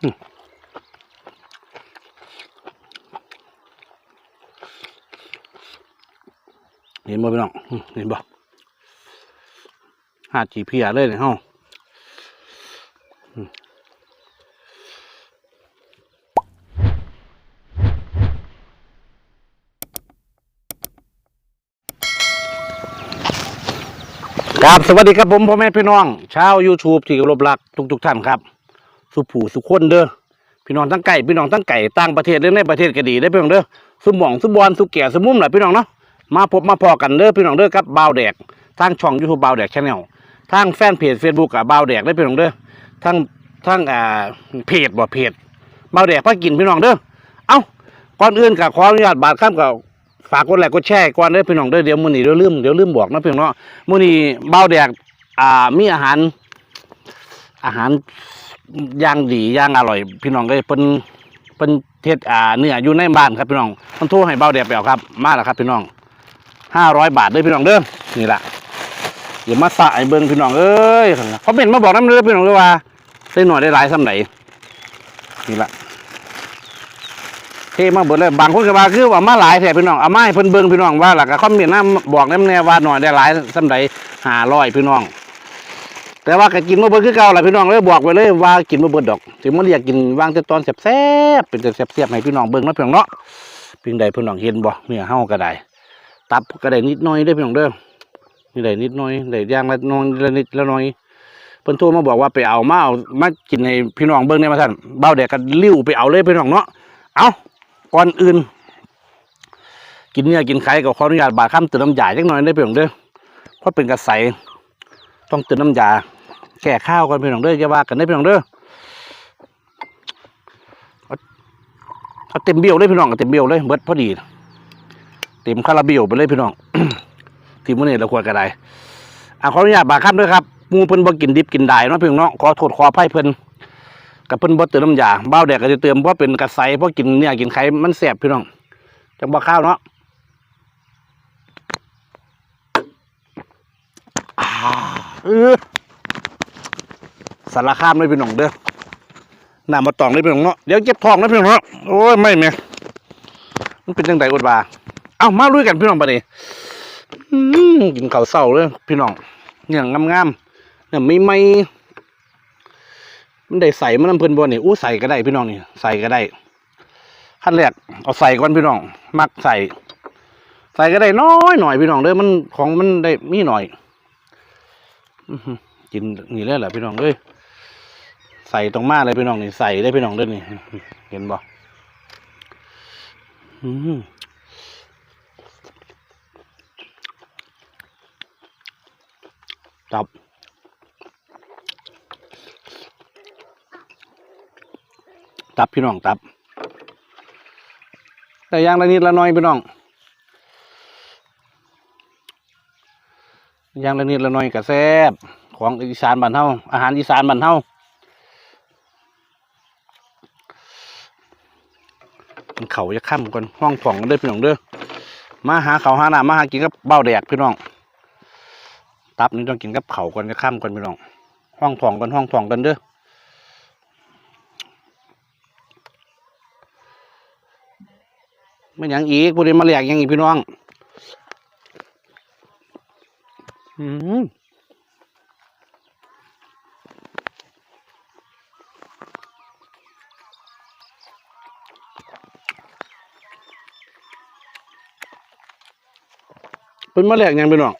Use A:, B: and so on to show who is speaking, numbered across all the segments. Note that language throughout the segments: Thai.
A: เห็นบ่พี่น้องเห็นบ่หาจีเพียเลยเนี่ยเฮาอืมครับ สวัสดีครับผมพ่อแม่พี่น้อง ชาว YouTube ที่เคารพรักทุกทุกๆท่านครับ สุผู้สุคนเด้อพี่น้องทั้งไก่พี่น้องทั้งไก่ต่างประเทศหรือในประเทศก็ดีได้พี่น้องเด้อสุหม่องสุบอลสุแก่สุมุมแหละพี่น้องเนาะมาพบมาพอกันเด้อพี่น้องเด้อครับบ่าวแดกทางช่อง YouTube บ่าวแดกชาแนลทางแฟนเพจ Facebook กับบาวแดกได้พี่น้องเด้อทั้งทั้งอ่าเพจบ่เพจบ่าวแดกพากินพี่น้องเด้อเอ้าก่อนอื่นก็ขออนุญาตบาดข้ามกับฝากกดไลค์กดแชร์ก่อนเด้อพี่น้องเด้อเดี๋ยวมื้อนี้เดี๋ยวลืมเดี๋ยวลืมบอกนะพี่น้องเนาะมื้อนี้บ่าวแดกอ่ามีอาหารอาหาร ย่างดีย่างอร่อย พี่น้องก็เป็นเป็นเทศอ่าเนื้ออยู่ในบ้านครับพี่น้องมันโทรให้เบาแดดไปเอาครับ มาแล้วครับ พี่น้องห้าร้อยบาทเด้อพี่น้องเด้อนี่แหละเดี๋ยวมาสะไอ้เบิ้งพี่น้องเอ้ยเขาเป็นมาบอกน้ำเด้อพี่น้องเลยว่าได้หน่อยได้หลายสำไหนนี่แหละเทมาเบิดเลยบางคนก็ว่าคือว่ามาหลายแถพี่น้องเอามาให้เพิ่นเบิ้งพี่น้องว่าหลักก็คอมเมนต์นะบอกน้ำแน่ว่าหน่อยได้หลายสำไหนห้าร้อยพี่น้อง แต่ว่าก็กินมาเบิดคือเก่าแหละพี่น้องเลยบอกไว้เลยว่ากินมาเบิดดอกถึงมันอยากกินวางแต่ตอนแซ่บๆเป็นแต่แซ่บๆให้พี่น้องเบิ่งนาะพี่น้องเนาะเพียงใดพี่น้องเห็นบ่เนื้อเฮาก็ได้ตับก็ได้นิดน่อยเด้พี่น้องเด้อนี่ได้นิดน่อยได้ย่างละน้อยละนิดละน่อยเพิ่นโทรมาบอกว่าไปเอามาเอามากินให้พี่น้องเบิ่งได้มาท่านเบ้าแดกก็ลิ้วไปเอาเลยพี่น้องเนาะเอาก่อนอื่น กินเนื้อกินไข่ก็ขออนุญาตบาดข้ามติมน้ำยาจักหน่อยได้พี่น้องเด้อเพราะเป็นกระใสต้องเติมน้ำยา แก่ข้าวกันพี่น้องเด้ออย่าว่ากันได้อพี่น้องเด้อเอาเอาเต็มเบี้ยวเลยพี่น้องเอาเต็มเบี้ยวเลยเบิดพอดีเต็มคาราเบลไปเลยพี่น้องทีมื้อนี้เราควรกันได้อะขออนุญาตบาคับด้วยครับมูเพิ่นบ่กินดิบกินได้เนาะพี่น้องขอโทษขออภัยเพิ่นกับเพิ่นบ่เติมน้ำยาเบ้าแดกก็จะเติมเพราะเป็นกระใสเพราะกินเนี่ยกินไข่มันแสบพี่น้องจังบ่ข้าวเนาะอ่าเออารคามเลยพี่น้องเด้อน้ำมาตองเลยพี่น้องเนาะเดี๋ยวเจ็บท้องนะพี่น้องเนาะโอ้ยไม่แม่มันเป็นจังไดอดบาเอ้ามาลุยกันพี่น้องปะเนี่อื้อกินข้าวเศร้าเลยพี่น้องเนี่ยงามๆเนี่ยไม่ไม่มันได้ใส่มันน้ำเพิ่นบนนี่อู้ใส่ก็ได้พี่น้องนี่ใส่ก็ได้ขั้นแรกเอาใส่ก่อนพี่น้อง มักใส่ ใส่ก็ได้น้อยหน่อยพี่น้องเด้อมันของมันได้มีหน่อยอื้อหือกินนี่เลยแหละพี่น้องเอ้ย ใส่ตรงมาเลยพี่น้องนี่ใส่ได้พี่น้องด้อนี่ เห็นบ่อืมตับตับพี่น้องตับ แต่ย่างละนิดละน้อยพี่น้องย่างละนิดละน้อยก็แซ่บของอีสานบ้านเฮาอาหารอีสานบ้านเฮากิน เขาจะค่ำก่อนห้องผ่องกันเด้อพี่น้องเด้อมาหาเขาหาหน้ำมาหากินกับเบ้าแดกพี่น้อง ตับนี่ต้องกินกับเขาก่อนจะค่ำก่อนพี่น้อง ห้องผ่องกันห้องผ่องกันเด้อไม่ยังอีกบุรีมาเรียกยังอีกพี่น้อง อืม มะแรกยังไปน้อง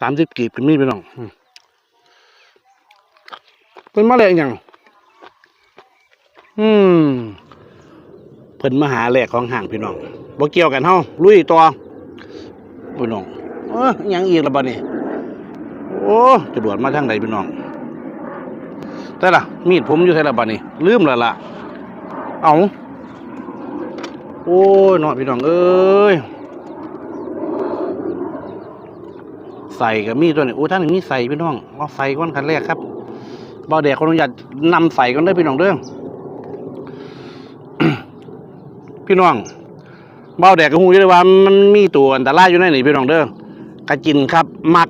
A: สามสิบกีบเป็นมีดไปน้องอืมเป็นมะแรกยังอืมเพิ่นมาหาแหลกของห่างพี่น้องบ่เกี่ยวกันเฮาลุยต่อพี่น้องเอ้อยังอีกละบัดนี้โอ้จะดวดมาทางใดพี่น้องแต่ละมีดผมอยู่ไสละบัดนี้ลืมล้วล่ะเอา โอ้ยเนาะพี่น้องเอ้ยใส่กับมีดตัวนี้โอ้ท่านนี่มีใส่พี่น้องเอาใส่ก้อนคันแรกครับบ่าแดกคนอนุญาตนำใส่ก่อนเด้พี่น้องเด้อพี่น้องเบาแดกก็หูอยู่เลยว่ามันมีตัวอันตรายอยู่ในนี่พี่น้องเด้อกระจินครับมัก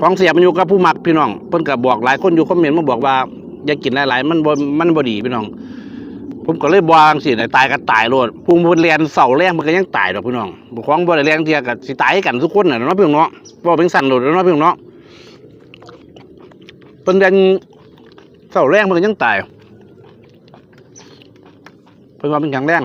A: ของเสียมันอยู่กับผู้มักพี่น้องเพิ่นก็บอกหลายคนอยู่คอมเมนต์มาบอกว่า อย่ากินหลายๆมันบ่มันบ่ดีพี่น้อง ผมก็เลยบวางสิไหนตายก็ตายโลดพุงบนเรียนเสาแรงมันก็ยังตายดอกพี่น้องบุของบ่ได้แรงเทียกับสิตายกันทุกคนน่ะเนาะพี่น้องเนาะบ่เป็นสั่นโลดเนาะพี่น้องเป็นเรียนเสาแรงมันก็ยังตายเพิ่นว่าเป็นแข็งแรง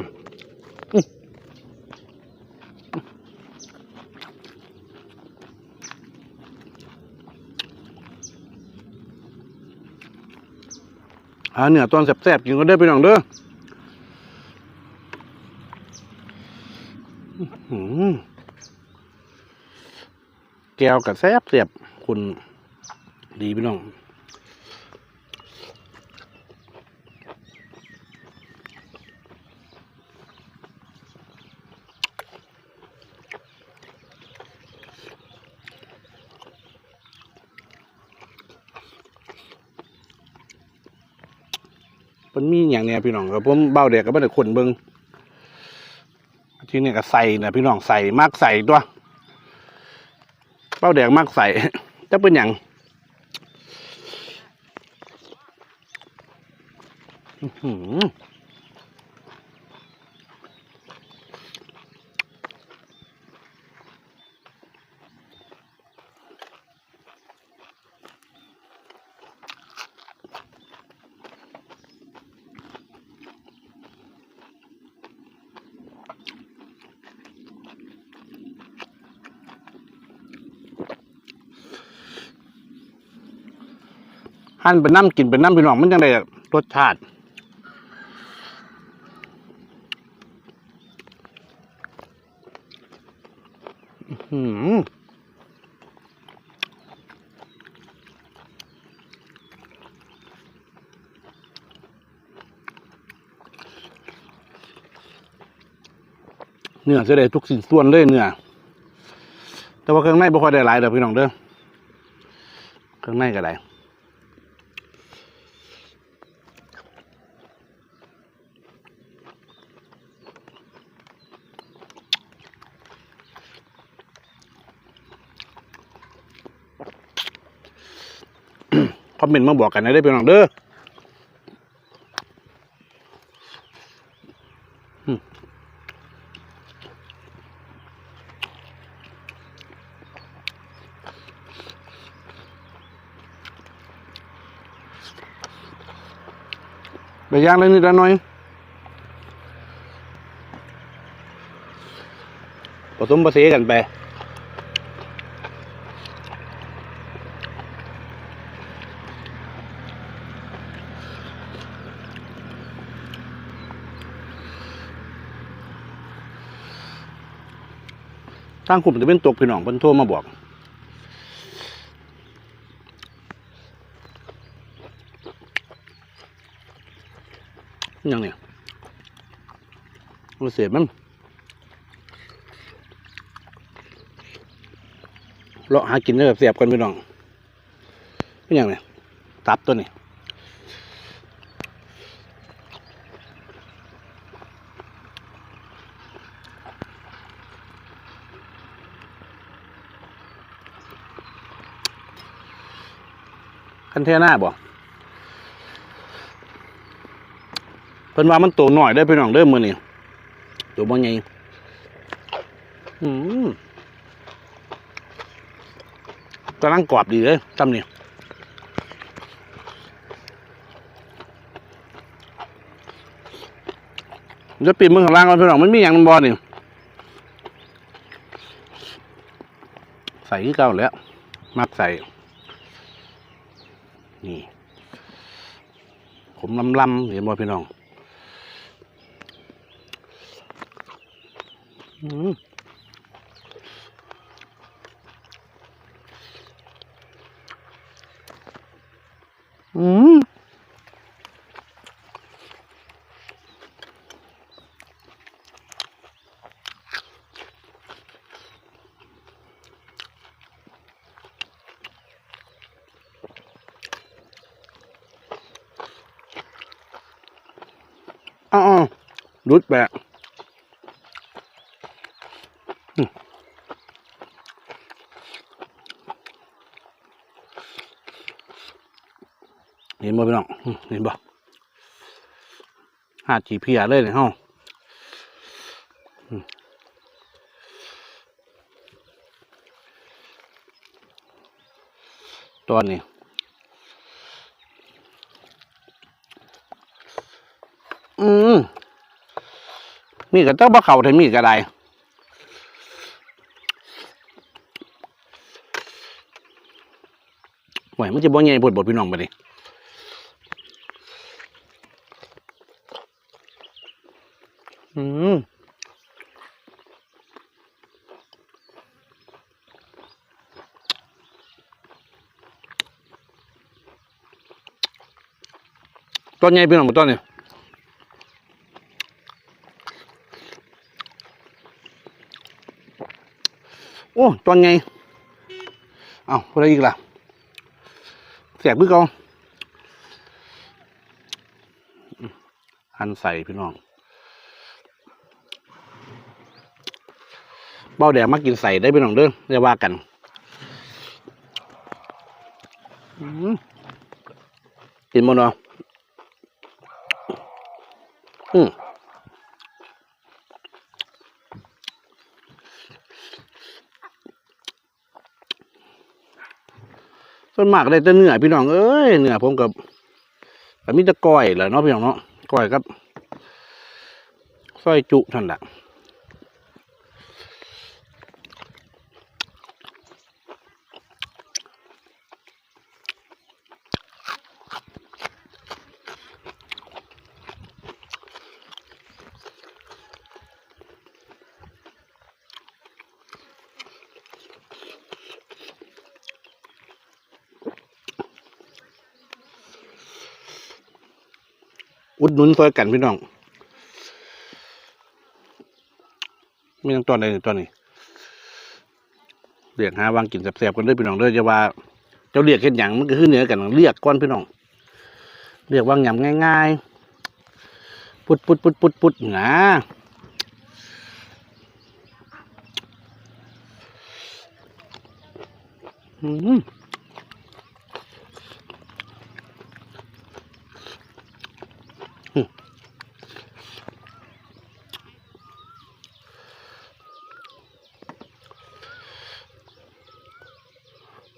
A: อ่าเนี่ยตอนแซ่บๆกินก็ได้อพี่น้องเด้อ อืม แก้วกับแซบเสียบคุณดีพี่น้องมันมีอย่างเนี้ยพี่น้องกับผมเบ้าเด็กก็ไม่ได้คนเบิง ที่นี่ก็ใส่นะพี่น้องใส่มากใส่ตัว เป้าแดงมากใส่จะเป็นอย่างอือ หั่นเป็นน้ำกินเป็นน้ำพี่น้องมันจังได้รสชาติอื้อเนื้อจะได้ทุกสิ่งส่วนเลยเนื้อ แต่ว่าเครื่องในบ่ค่อยได้หลายเด้อพี่น้องเด้อ เครื่องในก็ได้ อมเมนต์มาบอกกันนะได้อพี่น้องเด้อไปย่างเลยนิดหน่อยผสมผสานกันไปางกลุ่มจะเป็นตกพี่น้องเพิ่นโทรมาบอกอยังเนี่ยมันเสียบมันเลาะหากินได้แบบเสียบกันพี่น้องเป็นอยังนี่ยตับตัวนี้ คันเทน่าบ่เพิ่นว่ามันโตหน่อยได้พี่น้องเด้อมื้อนี้ตัวบ่ใหญ่อืมกำลังกรอบดีเลยตำนี่จะปิดมือข้างล่างก่อนพี่น้องมันมีอย่างมันบ่นี่ใส่ที่เก่าแล้ว มักใส่ นี่ ผมลำลำเห็นบ่พี่น้องอืมอืมอ้าวๆ รุดแบะเห็นบ่พี่น้องเห็นบ่หาจีเพียเลยเนี่ยเฮาตอนนี้ อืม มีก็ต้องบ่เข้าถึงมีก็ได้ไหวมันจะบ่ใหญ่ปวดบดพี่น้องไปดิอืมต้นใหญ่พี่น้องบ่ต้นนี่ โอ้ตอนไงเอาพูดอะไรอีกล่ะแสบมือกาอืมหั่นใส่พี่น้องเบ้าแดงมากินใส่ได้พี่น้องเด้อเรียกว่ากันอืมกินบ่เนาะอืม ส่วนมากได้แต่เนื้อพี่น้องเอ้ยเนื้อผมกับกับมีแต่ก้อยแหละเนาะพี่น้องเนาะก้อยครับซอยจุท่านนแหละ อุดหนุนซอยกันพี่น้องไม่ต้องตอนใดตอนนี้เรียกหาวางกินแสบๆกันด้วยพี่น้องเด้อจะว่าเจ้าเรียกเห็นอย่างมันก็คือเหนือกันเรียกก้อนพี่น้องเรียกวางยำง่ายๆ ปุดปุดปุดปุดปุดนะอืม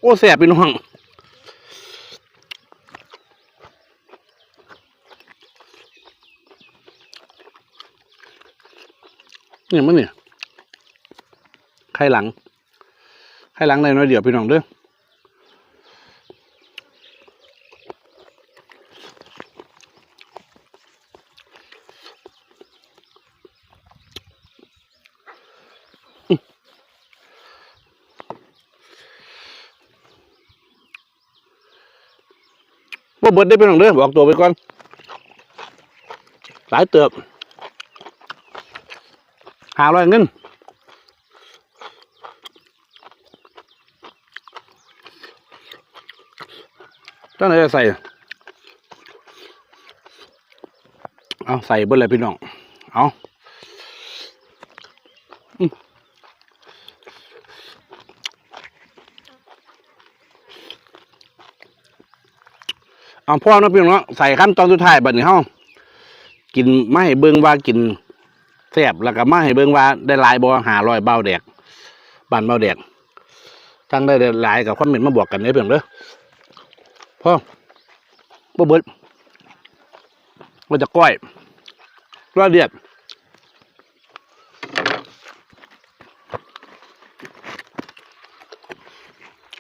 A: อ้แสบเป็น้องเนี่ยมันเนี่ยไข่หลังไข่หลังในน้อยเดียวพี่น้องเด้อ ว่าเบิดได้พี่น้องเด้อบอกตัวไปก่อน หลายเติบหาร้อยเงินจ้าไหนจะใส่ เอาใส่เบิ้ลเลยพี่น้อง เอา เอาพ่อเนาะพี่น้องเนาะใส่ขั้นตอนสุดท้ายบัดนี้เฮากินไม่ให้เบิ่งว่ากินแซ่บแล้วก็ไม่ให้เบิ่งว่าได้หลายบ่หาร้อยเบ้าแดกบานเบ้าแดกทั้งได้หลายกับความเหม็นมาบวกกันเด้เพียงเด้อพ่อบ่เบิดมันจะก้อยรายเอียด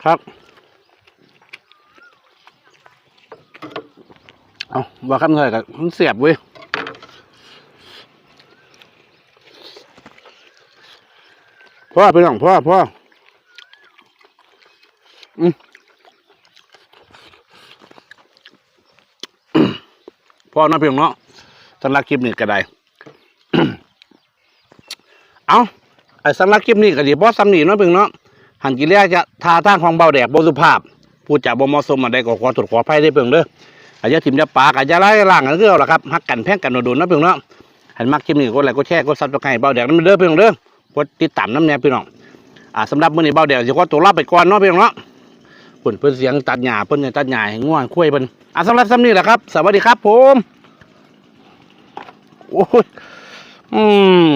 A: ครับ เอาว่าคำเท่าไรกันมันเสียบเว้ยพ่อไปหลังพ่อพ่อพ่อน้าเพียงเนาะสำหรับคลิปนี้ก็ได้ เอาไอ้สำหรับคลิปนี้ก็ดีเพราะสำนีเนาะเพียงเนาะหันกิเลียจะทาทางของเบาแดกบสุภาพ พูดจาบ่เหมาะสมมาได้ก็ขอตรวจขออภัยได้เพียงเด้อ อาจจะถิ่มจะปากอาจจะไล่ล่างกันคือเอาละครับฮักกันแพ่งกันโดนๆนาะเพียงเนาะหันมักคลิปนี้ก็ไลค์ก็แชร์ก็ซับสไครต์เบาแดกนั่นเด้อเพียงเด้อกดติดตามน้ำแนวพี่น้องอ่าสำหรับมื้อนี้เบาแดกสิขอตัวลาไปก่อนเนาะเพียงเนาะปุ่นเพิ่นเสียงตัดหญ้าเพิ่นจะตัดหญ้าให้ง่วงคุ้ยเพิ่นอะสำหรับซ้ำนี้แหละครับ สวัสดีครับผมโอ้ยอืม